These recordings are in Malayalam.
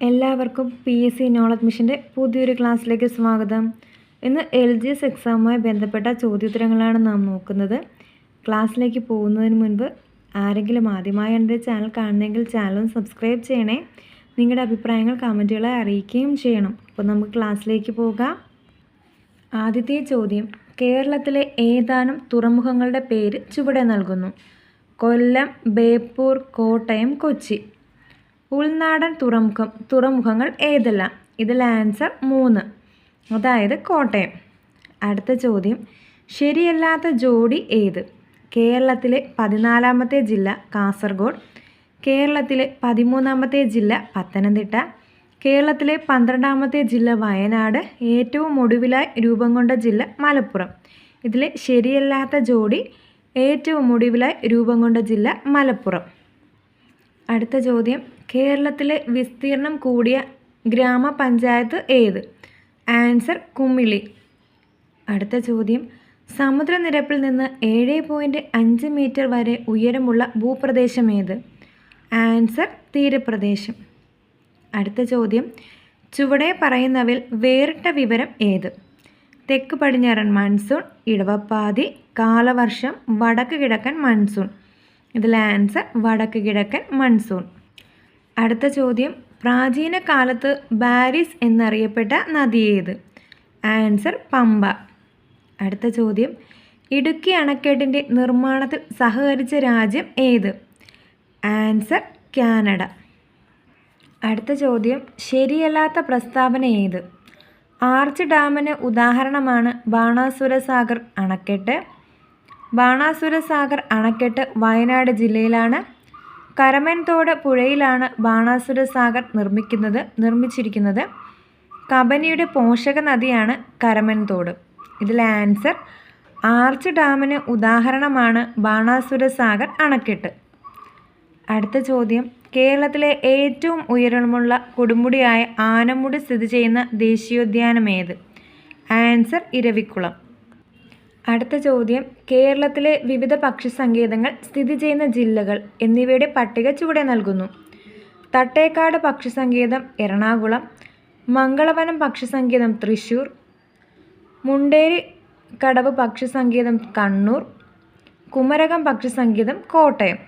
എല്ലാവർക്കും പി എസ് സി നോളജ് മിഷന്റെ പുതിയൊരു ക്ലാസ്സിലേക്ക് സ്വാഗതം. ഇന്ന് എൽ ജി എസ് എക്സാമുമായി ബന്ധപ്പെട്ട ചോദ്യോത്തരങ്ങളാണ് നാം നോക്കുന്നത്. ക്ലാസ്സിലേക്ക് പോകുന്നതിന് മുൻപ് ആരെങ്കിലും ആദ്യമായി എന്റെ ചാനൽ കാണുന്നെങ്കിൽ ചാനൽ സബ്സ്ക്രൈബ് ചെയ്യണേ. നിങ്ങളുടെ അഭിപ്രായങ്ങൾ കമന്റുകളെ അറിയിക്കുകയും ചെയ്യണം. അപ്പോൾ നമുക്ക് ക്ലാസ്സിലേക്ക് പോകാം. ആദ്യത്തെ ചോദ്യം കേരളത്തിലെ ഏതാനും തുറമുഖങ്ങളുടെ പേര് ചുവടെ നൽകുന്നു. കൊല്ലം ബേപ്പൂർ കോട്ടയം കൊച്ചി. ഉൾനാടൻ തുറമുഖം തുറമുഖങ്ങൾ ഏതെല്ലാം? ഇതിൽ ആൻസർ മൂന്ന്. അതായത് കോട്ടയം. അടുത്ത ചോദ്യം. ശരിയല്ലാത്ത ജോഡി ഏത്? കേരളത്തിലെ പതിനാലാമത്തെ ജില്ല കാസർഗോഡ് കേരളത്തിലെ പതിമൂന്നാമത്തെ ജില്ല പത്തനംതിട്ട കേരളത്തിലെ പന്ത്രണ്ടാമത്തെ ജില്ല വയനാട് ഏറ്റവും ഒടുവിലായി രൂപം കൊണ്ട ജില്ല മലപ്പുറം. ഇതിലെ ശരിയല്ലാത്ത ജോഡി ഏറ്റവും ഒടുവിലായി രൂപം കൊണ്ട ജില്ല മലപ്പുറം. അടുത്ത ചോദ്യം. കേരളത്തിലെ വിസ്തീർണം കൂടിയ ഗ്രാമപഞ്ചായത്ത് ഏത്? ആൻസർ കുമ്മിളി അടുത്ത ചോദ്യം. സമുദ്രനിരപ്പിൽ നിന്ന് ഏഴ് പോയിന്റ് അഞ്ച് മീറ്റർ വരെ ഉയരമുള്ള ഭൂപ്രദേശം ഏത്? ആൻസർ തീരപ്രദേശം. അടുത്ത ചോദ്യം. ചുവടെ പറയുന്നവയിൽ വേറിട്ട വിവരം ഏത്? തെക്ക് പടിഞ്ഞാറൻ മൺസൂൺ ഇടവപ്പാതി കാലവർഷം വടക്ക് കിഴക്കൻ മൺസൂൺ. ഇതിൽ ആൻസർ വടക്ക് കിഴക്കൻ മൺസൂൺ. അടുത്ത ചോദ്യം. പ്രാചീന കാലത്ത് ബാരിസ് എന്നറിയപ്പെട്ട നദി ഏത്? ആൻസർ പമ്പ. അടുത്ത ചോദ്യം. ഇടുക്കി അണക്കെട്ടിന്റെ നിർമ്മാണത്തിൽ സഹകരിച്ച രാജ്യം ഏത്? Answer Canada. അടുത്ത ചോദ്യം. ശരിയല്ലാത്ത പ്രസ്താവന ഏത്? ആർച്ച് ഡാമിന് ഉദാഹരണമാണ് ബാണാസുര സാഗർ അണക്കെട്ട്. ബാണാസുര സാഗർ അണക്കെട്ട് വയനാട് ജില്ലയിലാണ്. കരമൻതോട് പുഴയിലാണ് ബാണാസുര സാഗർ നിർമ്മിക്കുന്നത് നിർമ്മിച്ചിരിക്കുന്നത്. കബനിയുടെ പോഷക നദിയാണ് കരമൻതോട്. ഇതിലെ ആൻസർ ആർച്ച് ഡാമിന് ഉദാഹരണമാണ് ബാണാസുര സാഗർ അണക്കെട്ട്. അടുത്ത ചോദ്യം കേരളത്തിലെ ഏറ്റവും ഉയരമുള്ള കൊടുമുടിയായ ആനമുടി സ്ഥിതി ചെയ്യുന്ന ദേശീയോദ്യാനം ഏത്? ആൻസർ ഇരവിക്കുളം. അടുത്ത ചോദ്യം. കേരളത്തിലെ വിവിധ പക്ഷി സങ്കേതങ്ങൾ സ്ഥിതി ചെയ്യുന്ന ജില്ലകൾ എന്നിവയുടെ പട്ടിക ചുവടെ നൽകുന്നു. തട്ടേക്കാട് പക്ഷി സങ്കേതം എറണാകുളം മംഗളവനം പക്ഷി സങ്കേതം തൃശ്ശൂർ മുണ്ടേരി കടവ് പക്ഷി സങ്കേതം കണ്ണൂർ കുമരകം പക്ഷി സങ്കേതം കോട്ടയം.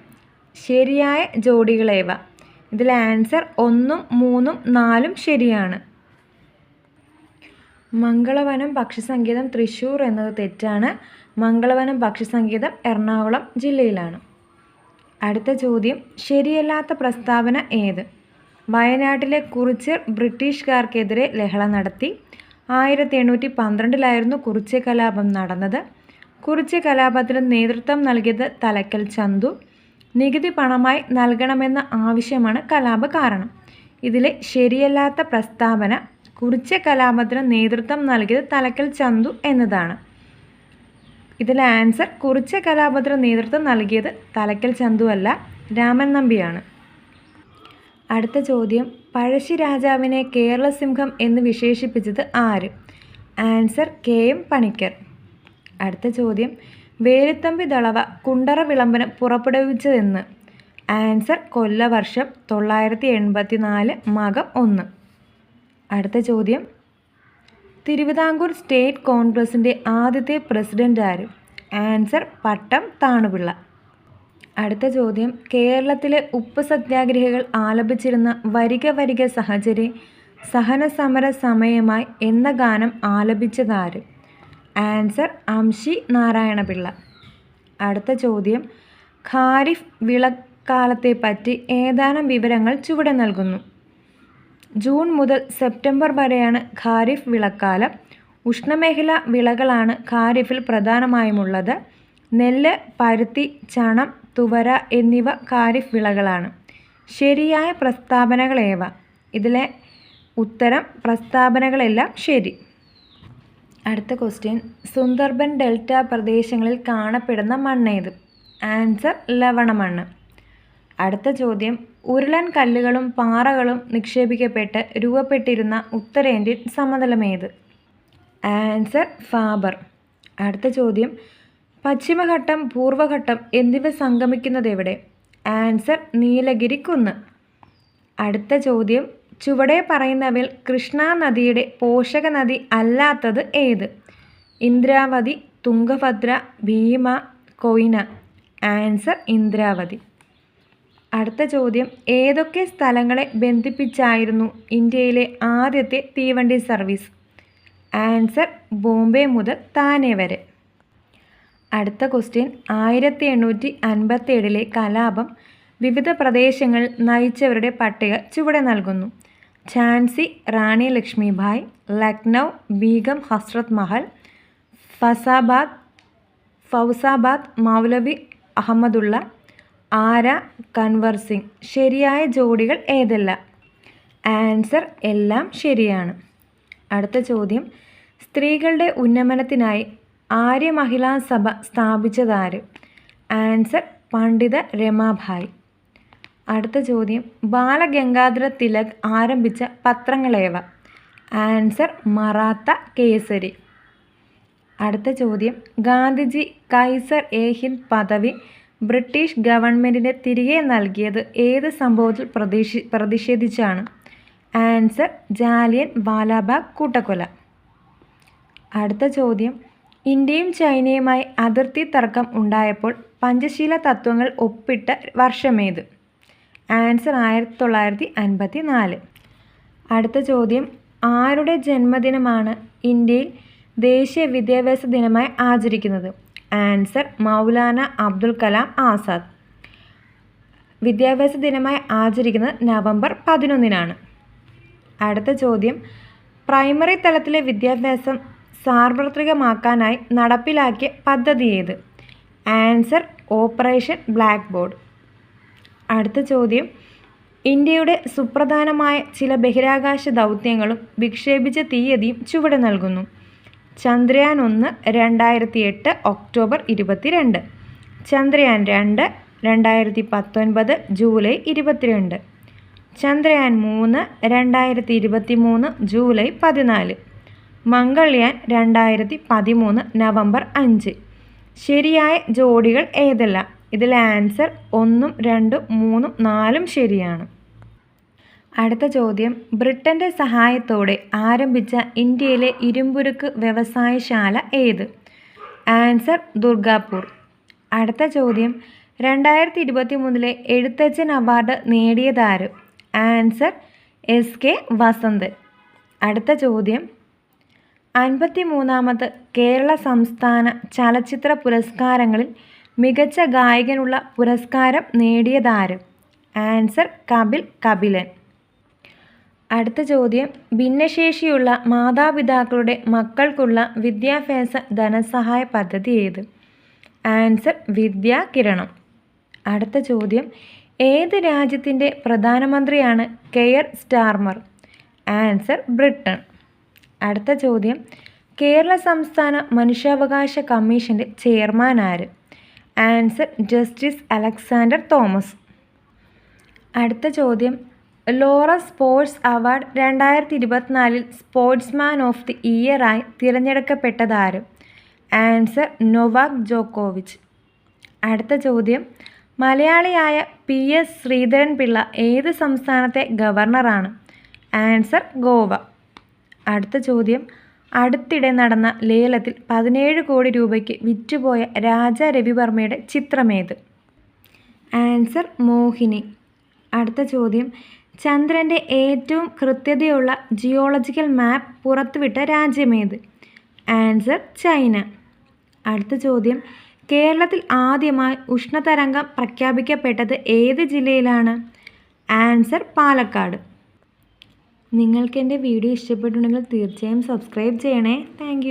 ശരിയായ ജോഡികളേവ? ഇതിലെ ആൻസർ ഒന്നും മൂന്നും നാലും ശരിയാണ്. മംഗളവനം പക്ഷിസങ്കേതം തൃശ്ശൂർ എന്നത് തെറ്റാണ്. മംഗളവനം പക്ഷിസങ്കേതം എറണാകുളം ജില്ലയിലാണ്. അടുത്ത ചോദ്യം ശരിയല്ലാത്ത പ്രസ്താവന ഏത്? വയനാട്ടിലെ കുറിച്യർ ബ്രിട്ടീഷുകാർക്കെതിരെ ലഹള നടത്തി. ആയിരത്തി എണ്ണൂറ്റി പന്ത്രണ്ടിലായിരുന്നു കുറിച്യ കലാപം നടന്നത്. കുറിച്യ കലാപത്തിന് നേതൃത്വം നൽകിയത് തലക്കൽ ചന്തു. നികുതി പണമായി നൽകണമെന്ന ആവശ്യമാണ് കലാപ കാരണം ഇതിലെ ശരിയല്ലാത്ത പ്രസ്താവന കുറിച്യ കലാപത്തിന് നേതൃത്വം നൽകിയത് തലക്കൽ ചന്തു എന്നതാണ്. ഇതിലെ ആൻസർ കുറിച്ച കലാപത്തിന് നേതൃത്വം നൽകിയത് തലക്കൽ ചന്തു അല്ല രാമൻ നമ്പിയാണ്. അടുത്ത ചോദ്യം പഴശ്ശി രാജാവിനെ കേരളസിംഹം എന്ന് വിശേഷിപ്പിച്ചത് ആര്? Answer K M Panicker. അടുത്ത ചോദ്യം വേലുത്തമ്പി ദളവ കുണ്ടറ വിളംബരം പുറപ്പെടുവിച്ചതെന്ന്? ആൻസർ കൊല്ലവർഷം തൊള്ളായിരത്തി എൺപത്തി നാല് മകം ഒന്ന്. അടുത്ത ചോദ്യം. തിരുവിതാംകൂർ സ്റ്റേറ്റ് കോൺഗ്രസിന്റെ ആദ്യത്തെ പ്രസിഡന്റ് ആര്? ആൻസർ പട്ടം താണുപിള്ള. അടുത്ത ചോദ്യം. കേരളത്തിലെ ഉപ്പ് സത്യാഗ്രഹികൾ ആലപിച്ചിരുന്ന വരിക വരിക സഹചര്യ സഹന സമര സമയമായി എന്ന ഗാനം ആലപിച്ചതാര്? ആൻസർ അംശി നാരായണപിള്ള. അടുത്ത ചോദ്യം. ഖാരിഫ് വിളക്കാലത്തെപ്പറ്റി ഏതാനും വിവരങ്ങൾ ചുവടെ നൽകുന്നു. ജൂൺ മുതൽ സെപ്റ്റംബർ വരെയാണ് ഖാരിഫ് വിളക്കാലം. ഉഷ്ണമേഖല വിളകളാണ് ഖാരിഫിൽ പ്രധാനമായുമുള്ളത്. നെല്ല് പരുത്തി ചണം തുവര എന്നിവ ഖാരിഫ് വിളകളാണ്. ശരിയായ പ്രസ്താവനകളേവ? ഇതിലെ ഉത്തരം പ്രസ്താവനകളെല്ലാം ശരി. അടുത്ത ക്വസ്റ്റ്യൻ. സുന്ദർബൻ ഡെൽറ്റ പ്രദേശങ്ങളിൽ കാണപ്പെടുന്ന മണ്ണേത് ആൻസർ ലവണമണ്ണ്. അടുത്ത ചോദ്യം. ഉരുളൻ കല്ലുകളും പാറകളും നിക്ഷേപിക്കപ്പെട്ട് രൂപപ്പെട്ടിരുന്ന ഉത്തരേന്ത്യൻ സമതലമേത്? Answer Faber. അടുത്ത ചോദ്യം. പശ്ചിമഘട്ടം പൂർവഘട്ടം എന്നിവ സംഗമിക്കുന്നത് എവിടെ ആൻസർ നീലഗിരി കുന്ന് അടുത്ത ചോദ്യം. ചുവടെ പറയുന്നവയിൽ കൃഷ്ണ നദിയുടെ പോഷക നദി അല്ലാത്തത് ഏത്? ഇന്ദ്രാവതി തുംഗഭദ്ര ഭീമ കൊയ്ന. ആൻസർ ഇന്ദ്രാവതി. അടുത്ത ചോദ്യം ഏതൊക്കെ സ്ഥലങ്ങളെ ബന്ധിപ്പിച്ചായിരുന്നു ഇന്ത്യയിലെ ആദ്യത്തെ തീവണ്ടി സർവീസ്? ആൻസർ ബോംബെ മുതൽ താനെ വരെ. അടുത്ത ക്വസ്റ്റ്യൻ ആയിരത്തി എണ്ണൂറ്റി അൻപത്തി ഏഴിലെ കലാപം വിവിധ പ്രദേശങ്ങൾ നയിച്ചവരുടെ പട്ടിക ചുവടെ നൽകുന്നു. ഝാൻസി റാണി ലക്ഷ്മിഭായ് ലക്നൗ ബീഗം ഹസ്രത് മഹൽ ഫസാബാദ് ഫൗസാബാദ് മൗലവി അഹമ്മദുള്ള ആര? കൺവർസിങ് ശരിയായ ജോഡികൾ ഏതെല്ലാം? ആൻസർ എല്ലാം ശരിയാണ്. അടുത്ത ചോദ്യം. സ്ത്രീകളുടെ ഉന്നമനത്തിനായി ആര്യ മഹിളാ സഭ സ്ഥാപിച്ചതാര്? ആൻസർ പണ്ഡിത രമാഭായ്. അടുത്ത ചോദ്യം. ബാലഗംഗാധര തിലക് ആരംഭിച്ച പത്രങ്ങളേവ? ആൻസർ മറാത്ത കേസരി. അടുത്ത ചോദ്യം. ഗാന്ധിജി കൈസർ എ പദവി ബ്രിട്ടീഷ് ഗവൺമെന്റിന് തിരികെ നൽകിയത് ഏത് സംഭവത്തിൽ പ്രതിഷേ പ്രതിഷേധിച്ചാണ്? ആൻസർ ജാലിയൻ വാലാബാഗ് കൂട്ടക്കൊല. അടുത്ത ചോദ്യം. ഇന്ത്യയും ചൈനയുമായി അതിർത്തി തർക്കം ഉണ്ടായപ്പോൾ പഞ്ചശീല തത്വങ്ങൾ ഒപ്പിട്ട വർഷമേത്? ആൻസർ ആയിരത്തി തൊള്ളായിരത്തി അൻപത്തി നാല് അടുത്ത ചോദ്യം. ആരുടെ ജന്മദിനമാണ് ഇന്ത്യയിൽ ദേശീയ വിദ്യാഭ്യാസ ദിനമായി ആചരിക്കുന്നത്? ആൻസർ മൗലാന അബ്ദുൽ കലാം ആസാദ്. വിദ്യാഭ്യാസ ദിനമായി ആചരിക്കുന്നത് നവംബർ പതിനൊന്നിനാണ്. അടുത്ത ചോദ്യം. പ്രൈമറി തലത്തിലെ വിദ്യാഭ്യാസം സാർവത്രികമാക്കാനായി നടപ്പിലാക്കിയ പദ്ധതി ഏത്? ആൻസർ ഓപ്പറേഷൻ ബ്ലാക്ക് ബോർഡ് അടുത്ത ചോദ്യം. ഇന്ത്യയുടെ സുപ്രധാനമായ ചില ബഹിരാകാശ ദൗത്യങ്ങളും വിക്ഷേപിച്ച തീയതിയും ചുവടെ നൽകുന്നു. ചന്ദ്രയാൻ ഒന്ന് രണ്ടായിരത്തി എട്ട് ഒക്ടോബർ ഇരുപത്തിരണ്ട്. ചന്ദ്രയാൻ രണ്ട് രണ്ടായിരത്തി പത്തൊൻപത് ജൂലൈ ഇരുപത്തിരണ്ട്. ചന്ദ്രയാൻ മൂന്ന് രണ്ടായിരത്തി ഇരുപത്തി മൂന്ന് ജൂലൈ പതിനാല്. മംഗൾയാൻ രണ്ടായിരത്തി പതിമൂന്ന് നവംബർ അഞ്ച്. ശരിയായ ജോഡികൾ ഏതെല്ലാം? ഇതിൽ ആൻസർ ഒന്നും രണ്ടും മൂന്നും നാലും ശരിയാണ്. അടുത്ത ചോദ്യം. ബ്രിട്ടന്റെ സഹായത്തോടെ ആരംഭിച്ച ഇന്ത്യയിലെ ഇരുമ്പുരുക്ക് വ്യവസായശാല ഏത്? ആൻസർ ദുർഗാപൂർ. അടുത്ത ചോദ്യം. രണ്ടായിരത്തി ഇരുപത്തി മൂന്നിലെ Ezhuthachan award നേടിയതാര്? Answer S K Vasanth. അടുത്ത ചോദ്യം. അൻപത്തി മൂന്നാമത് കേരള സംസ്ഥാന ചലച്ചിത്ര പുരസ്കാരങ്ങളിൽ മികച്ച ഗായകനുള്ള പുരസ്കാരം നേടിയതാര്? ആൻസർ കപിൽ കപിലൻ. അടുത്ത ചോദ്യം. ഭിന്നശേഷിയുള്ള മാതാപിതാക്കളുടെ മക്കൾക്കുള്ള വിദ്യാഭ്യാസ ധനസഹായ പദ്ധതി ഏത്? ആൻസർ വിദ്യാ കിരണം. അടുത്ത ചോദ്യം. ഏത് രാജ്യത്തിന്റെ പ്രധാനമന്ത്രിയാണ് കെയർ സ്റ്റാർമർ? ആൻസർ ബ്രിട്ടൻ അടുത്ത ചോദ്യം. കേരള സംസ്ഥാന മനുഷ്യാവകാശ കമ്മീഷന്റെ ചെയർമാൻ ആര്? Answer justice Alexander Thomas. അടുത്ത ചോദ്യം. ലോറ സ്പോർട്സ് അവാർഡ് രണ്ടായിരത്തി ഇരുപത്തിനാലിൽ സ്പോർട്സ്മാൻ ഓഫ് ദി ഇയറായി തിരഞ്ഞെടുക്കപ്പെട്ടതാര്. ആൻസർ നൊവാക് ജോക്കോവിച്ച്. അടുത്ത ചോദ്യം. മലയാളിയായ പി എസ് ശ്രീധരൻ പിള്ള ഏത് സംസ്ഥാനത്തെ ഗവർണറാണ്? ആൻസർ ഗോവ. അടുത്ത ചോദ്യം. അടുത്തിടെ നടന്ന ലേലത്തിൽ പതിനേഴ് കോടി രൂപയ്ക്ക് വിറ്റുപോയ രാജ രവിവർമ്മയുടെ ചിത്രമേത്? ആൻസർ മോഹിനി. അടുത്ത ചോദ്യം. ചന്ദ്രന്റെ ഏറ്റവും കൃത്യതയുള്ള ജിയോളജിക്കൽ മാപ്പ് പുറത്തുവിട്ട രാജ്യമേത്? ആൻസർ ചൈന അടുത്ത ചോദ്യം. കേരളത്തിൽ ആദ്യമായി ഉഷ്ണതരംഗം പ്രഖ്യാപിക്കപ്പെട്ടത് ഏത് ജില്ലയിലാണ്? ആൻസർ പാലക്കാട്. നിങ്ങൾക്ക് എന്റെ വീഡിയോ ഇഷ്ടപ്പെട്ടുണ്ടെങ്കിൽ തീർച്ചയായും സബ്സ്ക്രൈബ് ചെയ്യണേ. താങ്ക്